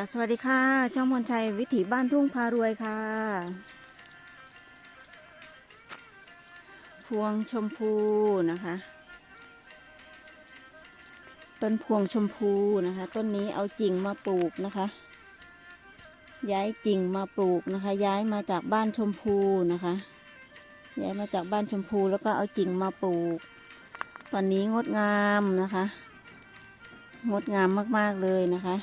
จ้ะสวัสดีค่ะ ช่องมนชัยวิถีบ้านทุ่งพารวยค่ะ พวงชมพูนะคะ ต้นพวงชมพูนะคะ ต้นนี้เอากิ่งมาปลูกนะคะ ย้ายกิ่งมาปลูกนะคะ ย้ายมาจากบ้านชมพูนะคะ ย้ายมาจากบ้านชมพูแล้วก็เอากิ่งมาปลูก ตอนนี้งดงามนะคะ งดงามมากๆเลยนะคะ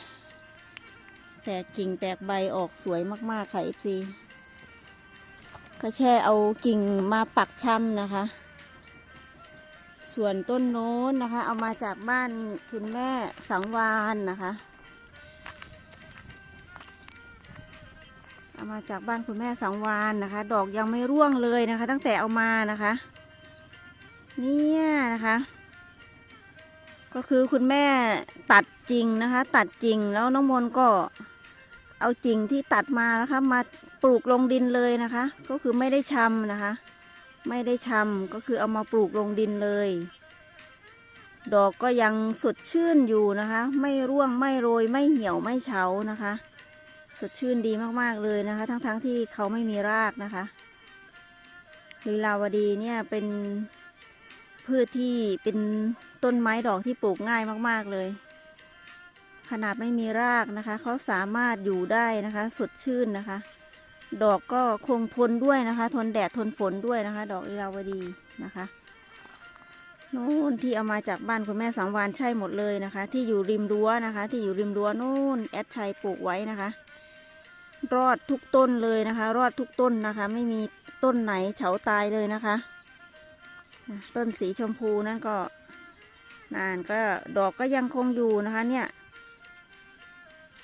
แตกกิ่งแตกใบออกสวยมาก ๆ ค่ะ FC ก็แช่เอากิ่งมาปักช่ำนะคะ ส่วนต้นโน้นนะคะ เอามาจากบ้านคุณแม่สังวานนะคะ เอามาจากบ้านคุณแม่สังวานนะคะ ดอกยังไม่ร่วงเลยนะคะ ตั้งแต่เอามานะคะ เนี่ยนะคะก็คือคุณแม่ตัดจริงนะคะ ตัดจริงแล้วน้องมนก็ เอาจริงที่ตัดมานะคะ มาปลูกลงดินเลยนะคะ ก็คือไม่ได้ชำนะคะ ไม่ได้ชำก็คือเอามาปลูกลงดินเลย ดอกก็ยังสดชื่นอยู่นะคะ ไม่ร่วงไม่โรยไม่เหี่ยวไม่เฉานะคะ สดชื่นดีมากๆเลยนะคะ ทั้งๆทที่เขาไม่มีรากนะคะลีลาวดีเนี่ยเป็นพืชที่เป็นต้นไม้ดอกที่ปลูกง่ายมากๆเลย ขนาดไม่มีรากนะคะเขาสามารถอยู่ได้นะคะ สดชื่นนะคะ ดอกก็คงทนด้วยนะคะ ทนแดดทนฝนด้วยนะคะ ดอกลีลาวดีนะคะนู่นที่เอามาจากบ้านคุณแม่สังวานใช่หมดเลยนะคะ ที่อยู่ริมรั้วนะคะ ที่อยู่ริมรั้วนู่นแอดชัยปลูกไว้นะคะ รอดทุกต้นเลยนะคะ รอดทุกต้นนะคะ ไม่มีต้นไหนเฉาตายเลยนะคะ ต้นสีชมพูนั่นก็นานก็ดอกก็ยังคงอยู่นะคะเนี่ย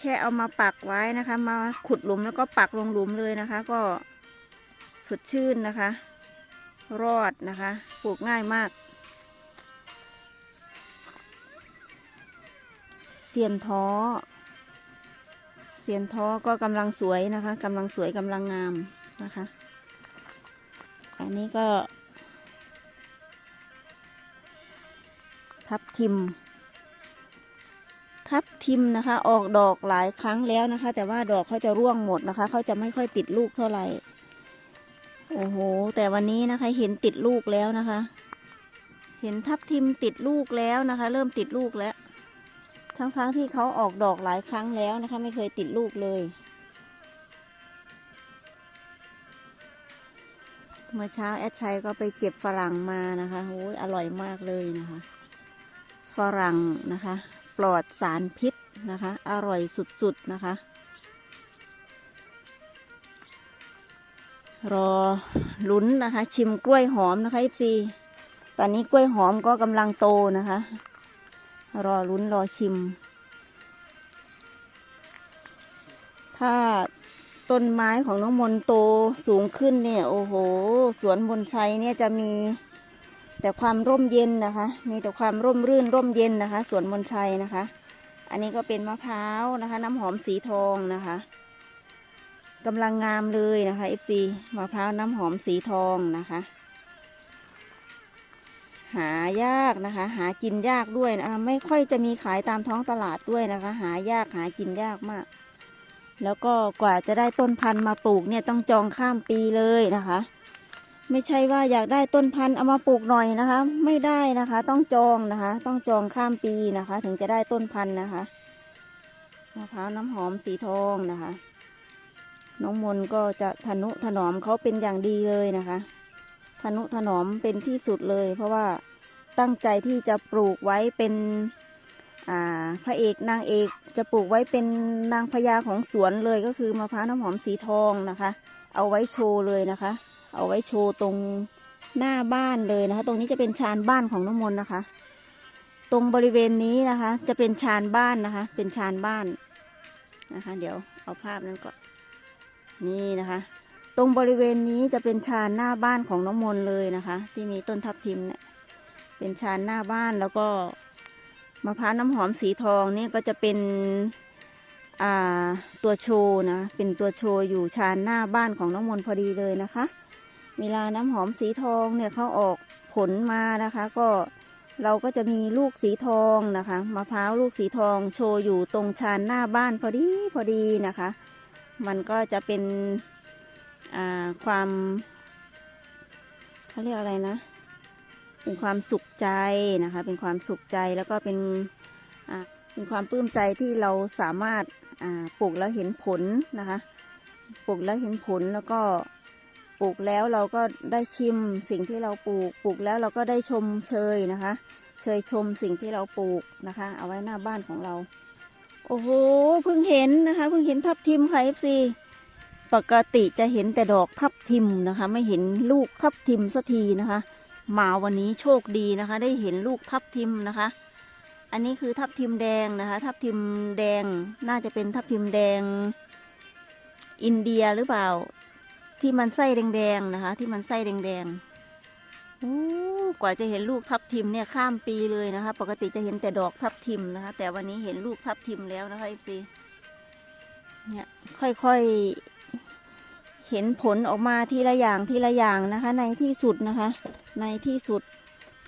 แค่เอามาปักไว้นะคะ มาขุดหลุมแล้วก็ปักลงหลุมเลยนะคะ ก็สดชื่นนะคะ รอดนะคะปลูกง่ายมากเสียนท้อเสียนท้อก็กำลังสวยนะคะกำลังสวยกำลังงามนะคะ อันนี้ก็ ทับทิม ทับทิมนะคะ ออกดอกหลายครั้งแล้วนะคะ แต่ว่าดอกเขาจะร่วงหมดนะคะ เขาจะไม่ค่อยติดลูกเท่าไหร่ โอ้โห แต่วันนี้นะคะเห็นติดลูกแล้วนะคะ เห็นทับทิมติดลูกแล้วนะคะ เริ่มติดลูกแล้ว ทั้งๆทที่เขาออกดอกหลายครั้งแล้วนะคะ ไม่เคยติดลูกเลย เมื่อเช้าแอดชัยก็ไปเก็บฝรั่งมานะคะโอ้ยอร่อยมากเลยนะคะ ฝรั่งนะคะ ปลอดสารพิษนะคะ อร่อยสุดๆนะคะ รอลุ้นนะคะ ชิมกล้วยหอมนะคะ FC ตอนนี้กล้วยหอมก็กำลังโตนะคะ รอลุ้นรอชิม ถ้าต้นไม้ของน้องมนโตสูงขึ้นเนี่ย โอ้โห สวนบนชัยเนี่ยจะมี แต่ความร่มเย็นนะคะ มีแต่ความร่มรื่นร่มเย็นนะคะ สวนบนชัยนะคะ อันนี้ก็เป็นมะพร้าวนะคะ น้ำหอมสีทองนะคะกำลังงามเลยนะคะ FC มะพร้าวน้ำหอมสีทองนะคะ หายากนะคะ หากินยากด้วยนะคะไม่ค่อยจะมีขายตามท้องตลาดด้วยนะคะ หายากหากินยากมาก แล้วก็กว่าจะได้ต้นพันธุ์มาปลูกเนี่ยต้องจองข้ามปีเลยนะคะ ไม่ใช่ว่าอยากได้ต้นพันธุ์เอามาปลูกหน่อยนะคะ ไม่ได้นะคะ ต้องจองนะคะ ต้องจองข้ามปีนะคะ ถึงจะได้ต้นพันธุ์นะคะมะพร้าวน้ำหอมสีทองนะคะ น้องมนก็จะทนุถนอมเขาเป็นอย่างดีเลยนะคะทนุถนอมเป็นที่สุดเลย เพราะว่าตั้งใจที่จะปลูกไว้เป็นพระเอกนางเอกจะปลูกไว้เป็นนางพญาของสวนเลยก็คือมะพร้าวน้ำหอมสีทองนะคะ เอาไว้โชว์เลยนะคะ เอาไว้โชว์ตรงหน้าบ้านเลยนะคะ ตรงนี้จะเป็นชานบ้านของน้ำมนต์นะคะ ตรงบริเวณนี้นะคะ จะเป็นชานบ้านนะคะ เป็นชานบ้านนะคะ เดี๋ยวเอาภาพนั้นก่อนนี่นะคะ ตรงบริเวณนี้จะเป็นชานหน้าบ้านของน้องมนต์เลยนะคะ ที่มีต้นทับทิมเนี่ยเป็นชานหน้าบ้านแล้วก็มะพร้าวน้ำหอมสีทองนี่ก็จะเป็นตัวโชว์นะเป็นตัวโชว์อยู่ชานหน้าบ้านของน้องมนพอดีเลยนะคะ เวลาน้ำหอมสีทองเนี่ยเขาออกผลมานะคะ ก็เราก็จะมีลูกสีทองนะคะมะพร้าวลูกสีทองโชว์อยู่ตรงชานหน้าบ้านพอดีพอดีนะคะ มันก็จะเป็นอ่าความเขาเรียกอะไรนะ เป็นความสุขใจนะคะ เป็นความสุขใจแล้วก็เป็นอ่าเป็นความปลื้มใจที่เราสามารถอ่าปลูกแล้วเห็นผลนะคะ ปลูกแล้วเห็นผลแล้วก็ ปลูกแล้วเราก็ได้ชิมสิ่งที่เราปลูก ปลูกแล้วเราก็ได้ชมเชยนะคะ เชยชมสิ่งที่เราปลูกนะคะ เอาไว้หน้าบ้านของเรา โอ้โห เพิ่งเห็นนะคะ เพิ่งเห็นทับทิมค่ะ FC ปกติจะเห็นแต่ดอกทับทิมนะคะ ไม่เห็นลูกทับทิมสักทีนะคะ มาวันนี้โชคดีนะคะ ได้เห็นลูกทับทิมนะคะ อันนี้คือทับทิมแดงนะคะ ทับทิมแดงน่าจะเป็นทับทิมแดง อินเดียหรือเปล่า ที่มันไส้แดงๆนะคะ ที่มันไส้แดงๆโอ้กว่าจะเห็นลูกทับทิมเนี่ยข้ามปีเลยนะคะ ปกติจะเห็นแต่ดอกทับทิมนะคะ แต่วันนี้เห็นลูกทับทิมแล้วนะคะเอฟซีเนี่ยค่อยๆเห็นผลออกมาทีละอย่างทีละอย่างนะคะ ในที่สุดนะคะ ในที่สุด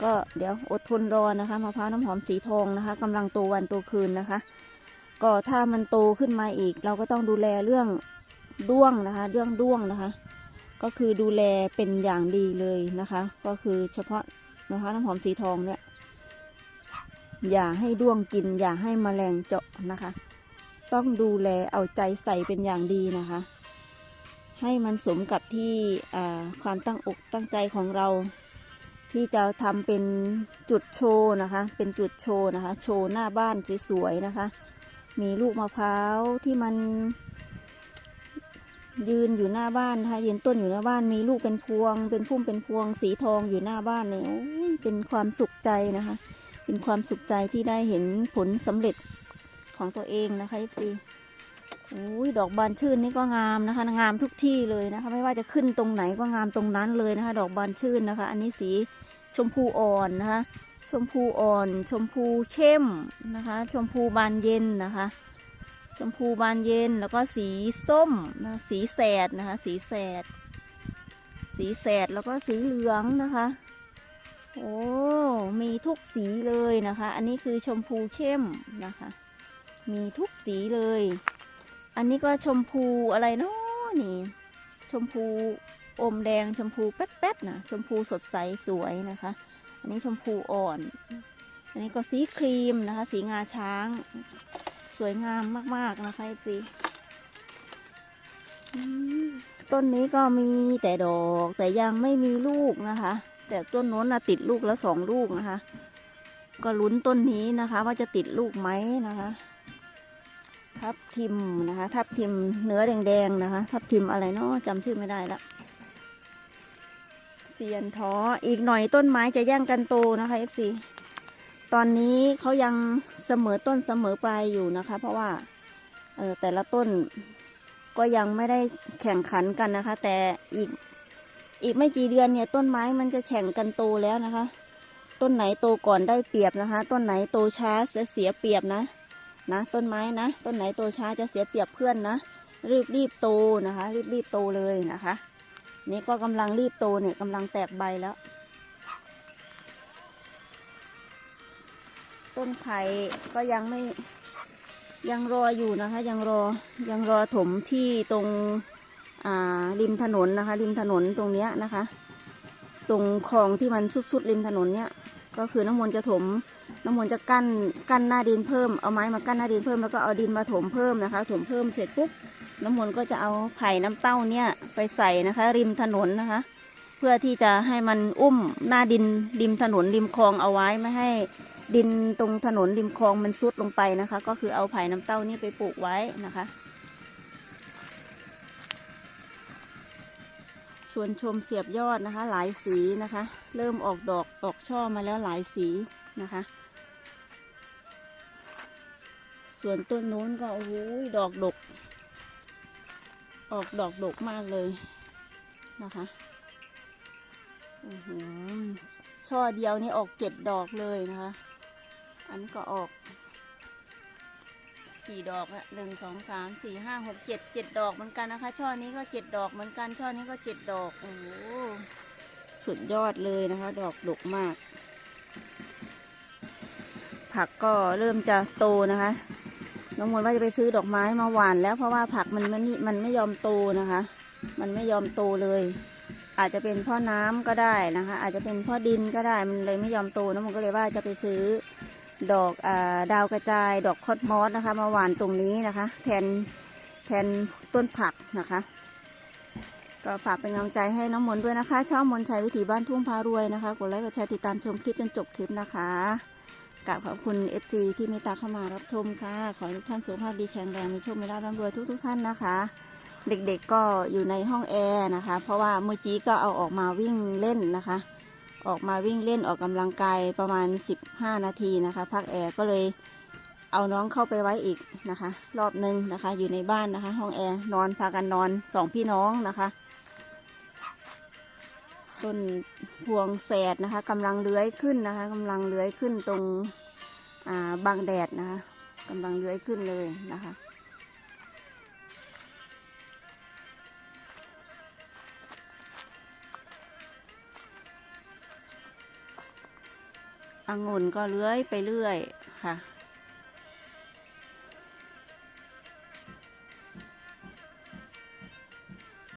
ก็เดี๋ยวอดทนรอนะคะมะพร้าวน้ำหอมสีทองนะคะกำลังโตวันโตคืนนะคะ ก็ถ้ามันโตขึ้นมาอีก เราก็ต้องดูแลเรื่อง ด้วงนะคะเรื่องด้วงนะคะ ก็คือดูแลเป็นอย่างดีเลยนะคะ ก็คือเฉพาะมะพร้าวน้ำหอมสีทองเนี่ยอย่าให้ด้วงกิน อย่าให้แมลงเจาะนะคะ ต้องดูแลเอาใจใส่เป็นอย่างดีนะคะ ให้มันสมกับที่ความตั้งอกตั้งใจของเรา ที่จะทำเป็นจุดโชว์นะคะ เป็นจุดโชว์นะคะ โชว์หน้าบ้านสวยๆนะคะ มีลูกมะพร้าวที่มัน ยืนอยู่หน้าบ้านนะคะยืนต้นอยู่หน้าบ้านมีลูกเป็นพวง เป็นพุ่มเป็นพวง สีทองอยู่หน้าบ้านเนี่ยเป็นความสุขใจนะคะ เป็นความสุขใจที่ได้เห็นผลสำเร็จของตัวเองนะคะพี่โอ้ยดอกบานชื่นนี่ก็งามนะคะ งามทุกที่เลยนะคะ ไม่ว่าจะขึ้นตรงไหนก็งามตรงนั้นเลยนะคะ ดอกบานชื่นนะคะ อันนี้สีชมพูอ่อนนะคะ ชมพูอ่อน ชมพูเข้มนะคะ ชมพูบานเย็นนะคะ ชมพูบานเย็นแล้วก็สีส้มนะสีแสดนะคะ สีแสด สีแสดแล้วก็สีเหลืองนะคะ โอ้มีทุกสีเลยนะคะ อันนี้คือชมพูเข้มนะคะ มีทุกสีเลย อันนี้ก็ชมพูอะไรเนาะนี่ ชมพูอมแดงชมพูแป๊ดๆนะชมพูสดใสสวยนะคะ อันนี้ชมพูอ่อน อันนี้ก็สีครีมนะคะ สีงาช้าง สวยงามมาก ๆ นะคะจีต้นนี้ก็มีแต่ดอกแต่ยังไม่มีลูกนะคะ แต่ต้นโน้นนะติดลูกแล้วสองลูกนะคะ ก็ลุ้นต้นนี้นะคะ ว่าจะติดลูกไหมนะคะ ทับทิมนะคะ ทับทิมเนื้อแดงๆนะคะ ทับทิมอะไรเนาะจำชื่อไม่ได้ละเซียนท้ออีกหน่อยต้นไม้จะแย่งกันโตนะคะ FC ตอนนี้เขายังเสมอต้นเสมอปลายอยู่นะคะ เพราะว่าเออแต่ละต้นก็ยังไม่ได้แข่งขันกันนะคะ แต่อีกอีกไม่กี่เดือนเนี่ยต้นไม้มันจะแข่งกันโตแล้วนะคะ ต้นไหนโตก่อนได้เปรียบนะคะ ต้นไหนโตช้าจะเสียเปรียบนะ นะ ต้นไม้นะต้นไหนโตช้าจะเสียเปรียบเพื่อนนะรีบรีบโตนะคะ รีบรีบโตเลยนะคะ นี่ก็กำลังรีบโตเนี่ยกำลังแตกใบแล้ว ต้นไผ่ก็ยังไม่ยังรออยู่นะคะ ยังรอยังรอถมที่ตรงอ่าริมถนนนะคะ ริมถนนตรงเนี้ยนะคะ ตรงคลองที่มันสุดๆริมถนนเนี้ยก็คือน้ำมนต์จะถมน้ำมนต์จะกั้นกั้นหน้าดินเพิ่มเอาไม้มากั้นหน้าดินเพิ่มแล้วก็เอาดินมาถมเพิ่มนะคะ ถมเพิ่มเสร็จปุ๊บน้ำมนต์ก็จะเอาไผ่น้ำเต้าเนี่ยไปใส่นะคะ ริมถนนนะคะ พื่อที่จะให้มันอุ้มหน้าดินริมถนนริมคลองเอาไว้ไม่ให้ดินตรงถนนริมคลองมันซุดลงไปนะคะ ก็คือเอาไผ่น้ำเต้านี่ไปปลูกไว้นะคะ ชวนชมเสียบยอดนะคะ หลายสีนะคะ เริ่มออกดอกออกช่อมาแล้วหลายสีนะคะ ส่วนต้นนู้นก็โอ้โหดอกดก ออกดอกดกมากเลยนะคะ ช่อเดียวนี่ออกเจ็ดดอกเลยนะคะ อันก็ออก กี่ดอกละหนึ่งสองสามสี่ห้าหกเจ็ดเจ็ดดอกเหมือนกันนะคะ ช่อนี้ก็เจ็ดดอกเหมือนกัน ช่อนี้ก็เจ็ดดอก โอ้โห สุดยอดเลยนะคะ ดอกดกมาก ผักก็เริ่มจะโตนะคะ น้องมนว่าจะไปซื้อดอกไม้มาหวานแล้วเพราะว่าผักมันมันมันไม่ยอมโตนะคะ มันไม่ยอมโตเลย อาจจะเป็นพ่อน้ำก็ได้นะคะ อาจจะเป็นพ่อดินก็ได้มันเลยไม่ยอมโตน้องมนก็เลยว่าจะไปซื้อดอกอาดาวกระจาย ดอกคอสมอสนะคะ มาหวานตรงนี้นะคะ แทนแทนต้นผักนะคะ ก็ฝากเป็นกำลังใจให้น้องมนด้วยนะคะช่องมนชัยวิถีบ้านทุ่งพารวยนะคะกดไลค์กดแชร์ติดตามชมคลิปจนจบคลิปนะคะกราบขอบคุณเอฟซีที่มตตาเข้ามารับชมค่ะ ขอให้ทุกท่านสุขภาพดีแข็งแรงมีโชคมีลาภร่ำรวยทุกทุกๆท่านนะคะ เด็กๆก็อยู่ในห้องแอร์นะคะ เพราะว่าเมื่อกี้ก็เอาออกมาวิ่งเล่นนะคะ ออกมาวิ่งเล่นออกกำลังกายประมาณ 15 นาทีนะคะพักแอร์ก็เลยเอาน้องเข้าไปไว้อีกนะคะ รอบหนึ่งนะคะ อยู่ในบ้านนะคะ ห้องแอร์นอนพากันนอนสองพี่น้องนะคะต้นพวงแสดนะคะกำลังเลื้อยขึ้นนะคะกำลังเลื้อยขึ้นตรงบางแดดนะคะกำลังเลื้อยขึ้นเลยนะคะ องุ่นก็เลื้อยไปเรื่อยค่ะ